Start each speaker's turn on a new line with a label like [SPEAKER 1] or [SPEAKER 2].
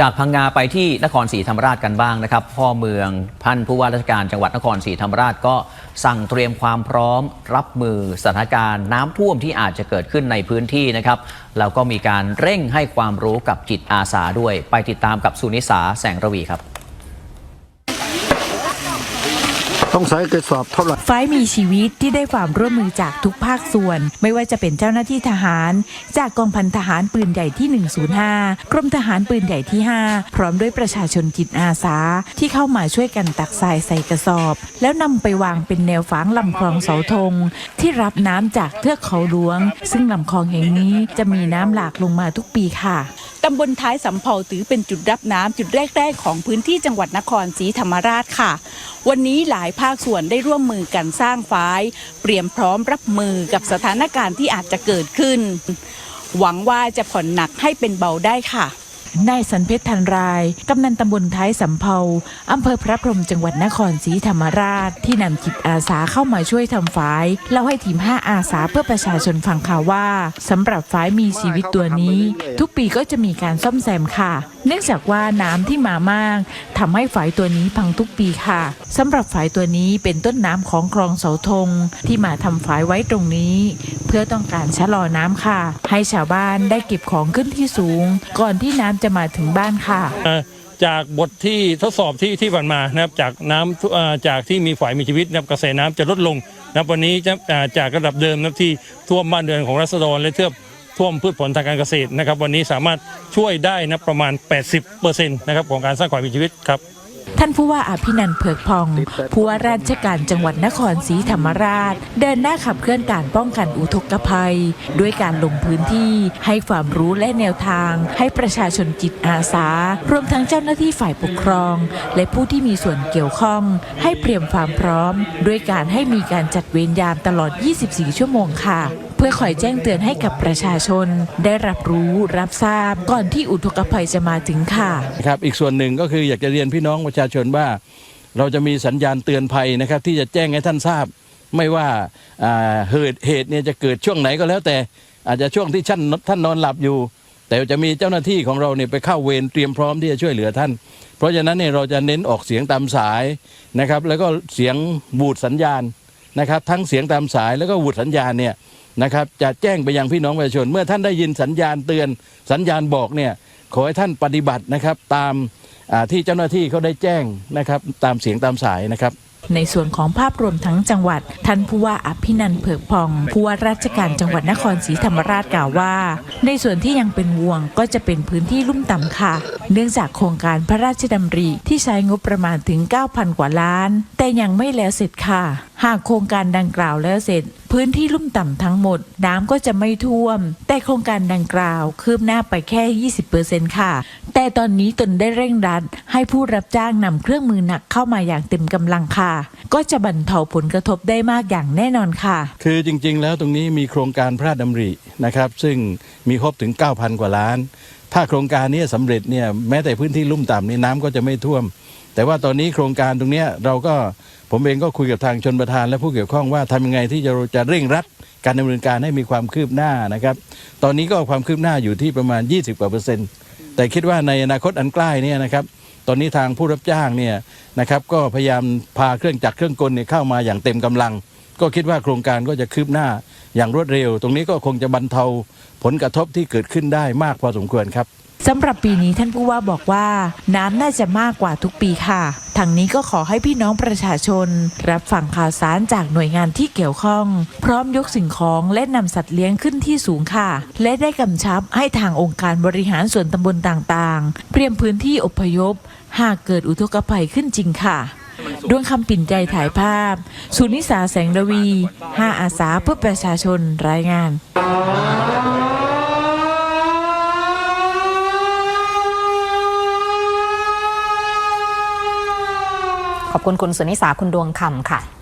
[SPEAKER 1] จากพังงาไปที่นครศรีธรรมราชกันบ้างนะครับ พ่อเมืองพันผู้ว่าราชการจังหวัดนครศรีธรรมราชก็สั่งเตรียมความพร้อม รับมือสถานการณ์น้ำท่วมที่อาจจะเกิดขึ้นในพื้นที่นะครับแล้วก็มีการเร่งให้ความรู้กับจิตอาสาด้วย ไปติดตามกับสุนิสาแสงระวีครับ
[SPEAKER 2] ต้องใช้กระสอบเท่าไหร่
[SPEAKER 3] ไฟมีชีวิตที่ได้ความร่วมมือจากทุกภาคส่วน ไม่ว่าจะเป็นเจ้าหน้าที่ทหาร จากกองพันทหารปืนใหญ่ที่ 105 กรมทหารปืนใหญ่ที่ 5 พร้อมด้วยประชาชนจิตอาสา ที่เข้ามาช่วยกันตักทรายใส่กระสอบ แล้วนำไปวางเป็นแนวฝางลำคลองเสาธง ที่รับน้ำจากเทือกเขาหลวง ซึ่งลำคลองแห่งนี้จะมีน้ำหลากลงมาทุกปีค่ะ
[SPEAKER 4] ตำบลท้ายสำเภาถือเป็นจุดรับน้ำจุดแรก ๆ ของพื้นที่จังหวัดนครศรีธรรมราชค่ะ วันนี้หลายภาคส่วนได้ร่วมมือกันสร้างฝาย เตรียมพร้อมรับมือกับสถานการณ์ที่อาจจะเกิดขึ้น หวังว่าจะผ่อนหนักให้เป็นเบาได้ค่ะ
[SPEAKER 3] นายสันเพชรทันราย กำนันตำบลท้ายสำเภาอำเภอพระพรหมจังหวัดนครศรีธรรมราช ที่นำจิตอาสาเข้ามาช่วยทำฝายเล่าให้ทีม 5 อาสาเพื่อประชาชนฟังข่าวว่าสำหรับฝายมีชีวิตตัวนี้ ทุกปีก็จะมีการซ่อมแซมค่ะเนื่องจากว่าน้ำที่มามากทำให้ฝายตัวนี้พังทุกปีค่ะสำหรับฝายตัวนี้เป็นต้นน้ำของคลองเสาธงที่มาทำฝายไว้ตรงนี้ เพื่อต้องการชะลอน้ำค่ะ ให้ชาวบ้านได้เก็บของขึ้นที่สูง ก่อนที่น้ำจะมาถึงบ้านค่ะ
[SPEAKER 5] จากบทที่ทดสอบที่ที่ผ่านมานะครับจากน้ำจากที่มีฝายมีชีวิตนะครับกระแสน้ำจะลดลงนะวันนี้จะอ่าจากระดับเดิมนะที่ท่วมบ้านเรือนของรัษฎรและเทือบ ท่วมพืชผลทางการเกษตรนะครับ วันนี้สามารถช่วยได้นะประมาณ 80%นะครับของการสร้างความมีชีวิตครับ
[SPEAKER 3] ท่านผู้ว่าอภินันท์เผือกพองผู้ว่าราชการจังหวัดนครศรีธรรมราช เดินหน้าขับเคลื่อนการป้องกันอุทกภัย ด้วยการลงพื้นที่ให้ความรู้และแนวทาง ให้ประชาชนจิตอาสา รวมทั้งเจ้าหน้าที่ฝ่ายปกครอง และผู้ที่มีส่วนเกี่ยวข้อง ให้เตรียมความพร้อม ด้วยการให้มีการจัดเวรยามตลอด 24 ชั่วโมงค่ะ พื่อคอยแจ้งเตือนให้กับประชาชน ได้รับรู้รับทราบก่อนที่อุทกภัยจะมาถึงค่ะ
[SPEAKER 6] ครับอีกส่วนหนึ่งก็คืออยากจะเรียนพี่น้องประชาชนว่า เราจะมีสัญญาณเตือนภัยนะครับ ที่จะแจ้งให้ท่านทราบ ไม่ว่าเหตุเหตุเนี่ยจะเกิดช่วงไหนก็แล้วแต่อาจจะช่วงที่ท่านท่านนอนหลับอยู่ แต่จะมีเจ้าหน้าที่ของเราเนี่ยไปเข้าเวรเตรียมพร้อมที่จะช่วยเหลือท่าน เพราะฉะนั้นเนี่ยเราจะเน้นออกเสียงตามสายนะครับ แล้วก็เสียงบูดสัญญาณนะครับ ทั้งเสียงตามสายแล้วก็บูดสัญญาณเนี่ย นะครับจะแจ้งไปยังพี่น้องประชาชน เมื่อท่านได้ยินสัญญาณเตือนสัญญาณบอกเนี่ยขอให้ท่านปฏิบัตินะครับตามที่เจ้าหน้าที่เขาได้แจ้งนะครับตามเสียงตามสายนะครับ
[SPEAKER 3] ในส่วนของภาพรวมทั้งจังหวัด ท่านผู้ว่าอภินันเผือกพอง ผู้ว่าราชการจังหวัดนครศรีธรรมราชกล่าวว่า ในส่วนที่ยังเป็นวงก็จะเป็นพื้นที่ลุ่มต่ำค่ะ เนื่องจากโครงการพระราชดำริที่ใช้งบประมาณถึง 9,000 กว่าล้าน แต่ยังไม่แล้วเสร็จค่ะ หากโครงการดังกล่าวแล้วเสร็จ พื้นที่ลุ่มต่ำทั้งหมด น้ำก็จะไม่ท่วม แต่โครงการดังกล่าวคืบหน้าไปแค่ 20%ค่ะ แต่ตอนนี้ตนได้เร่งรัดให้ผู้รับจ้างนำเครื่องมือหนักเข้ามาอย่างเต็มกำลังค่ะ ก็จะบรรเทาผลกระทบได้มากอย่างแน่นอนค่ะ
[SPEAKER 6] คือจริงๆ แล้วตรงนี้มีโครงการพระราชดำรินะครับ ซึ่งมีครบถึง 9,000 กว่าล้าน ถ้าโครงการนี้สำเร็จเนี่ยแม้แต่พื้นที่ลุ่มต่ำนี่น้ำก็จะไม่ท่วม แต่ว่าตอนนี้โครงการตรงนี้เราก็ผมเองก็คุยกับทางชนประธานและผู้เกี่ยวข้องว่าทำยังไงที่จะจะเร่งรัดการดำเนินการให้มีความคืบหน้านะครับ ตอนนี้ก็ความคืบหน้าอยู่ที่ประมาณ 20กว่าเปอร์เซ็นต์ แต่คิดว่าในอนาคตอันใกล้เนี่ยนะครับตอนนี้ทางผู้รับจ้างเนี่ยนะครับก็พยายามพาเครื่องจักรเครื่องกลเนี่ยเข้ามาอย่างเต็มกำลัง ก็คิดว่าโครงการก็จะคืบหน้าอย่างรวดเร็ว ตรงนี้ก็คงจะบรรเทาผลกระทบที่เกิดขึ้นได้มากพอสมควรครับ
[SPEAKER 3] สำหรับปีนี้ท่านผู้ว่าบอกว่า น้ำน่าจะมากกว่าทุกปีค่ะทางนี้ก็ขอให้พี่น้องประชาชน รับฟังข่าวสารจากหน่วยงานที่เกี่ยวข้อง พร้อมยกสิ่งของและนำสัตว์เลี้ยงขึ้นที่สูงค่ะ และได้กำชับให้ทางองค์การบริหารส่วนตำบลต่างๆเตรียมพื้นที่อพยพ หากเกิดอุทกภัยขึ้นจริงค่ะดวงคำปิ่นใจถ่ายภาพ สุนิสาแสงระวี 5 อาสาเพื่อประชาชนรายงาน
[SPEAKER 7] ขอบ คุณคุณสุนิสาคุณดวงคำค่ะ